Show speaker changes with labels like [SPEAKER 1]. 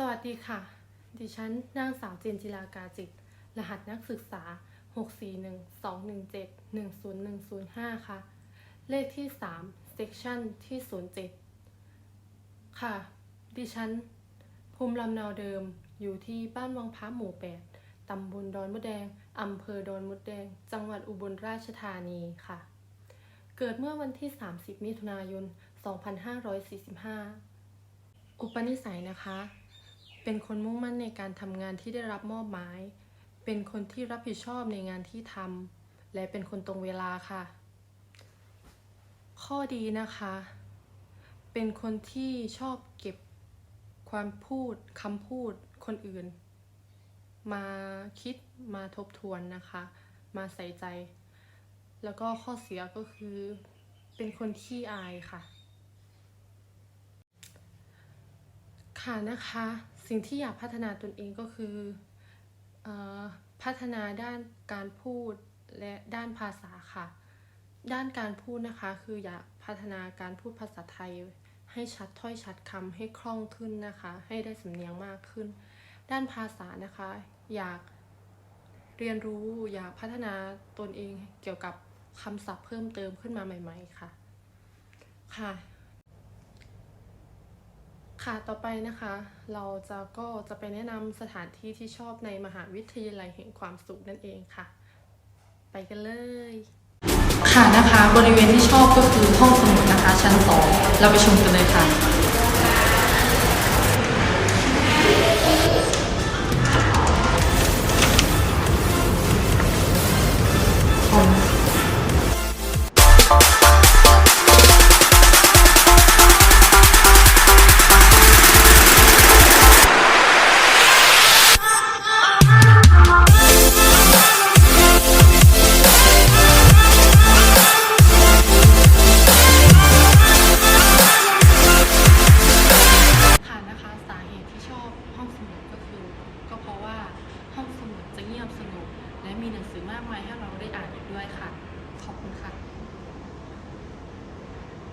[SPEAKER 1] สวัสดีค่ะ ดิฉันนางสาวเจนจิรากาจิต รหัสนักศึกษา 641-217-10105 ค่ะ เลขที่ 3 section ที่ 07 ค่ะ ดิฉัน ภูมิลำเนาเดิมอยู่ที่บ้านวังพระหมู่ 8 ตำบลดอนมดแดง อำเภอดอนมดแดง จังหวัดอุบลราชธานีค่ะ เกิดเมื่อวันที่ 30 มิถุนายน 2545 อุปนิสัยนะคะ เป็นคนมุ่งมั่นในการทำงานที่ได้รับมอบหมาย เป็นคนที่รับผิดชอบในงานที่ทำและเป็นคนตรงเวลาค่ะ ข้อดีนะคะ เป็นคนที่ชอบเก็บความพูดคำพูดคนอื่น มาคิดมาทบทวนนะคะ มาใส่ใจ แล้วก็ข้อเสียก็คือ เป็นคนขี้อายค่ะค่ะนะคะ สิ่งที่อยากพัฒนาตนเองก็คืออพัฒนาด้านการพูดและด้านภาษาค่ะ ด้านการพูดนะคะคืออยากพัฒนาการพูดภาษาไทย ให้ชัดถ้อยชัดคำให้คล่องขึ้นนะคะ ให้ได้สำเนียงมากขึ้น ด้านภาษานะคะ อยากเรียนรู้อยากพัฒนาตนเองเกี่ยวกับคำศัพท์เพิ่มเติมขึ้นมาใหม่ ๆ ค่ะ ค่ะ ค่ะ ต่อไปนะคะ เราจะก็จะไปแนะนำสถานที่ที่ชอบในมหาวิทยาลัยแห่งความสุขนั่นเองค่ะ ไปกันเลย ค่ะนะคะ บริเวณที่ชอบก็คือห้องสมุดนะคะ ชั้นสองเราไปชมกันเลยค่ะค่ะ งียบสงบและมีหนังสือมากมายให้เราได้อ่านอีกด้วยค่ะ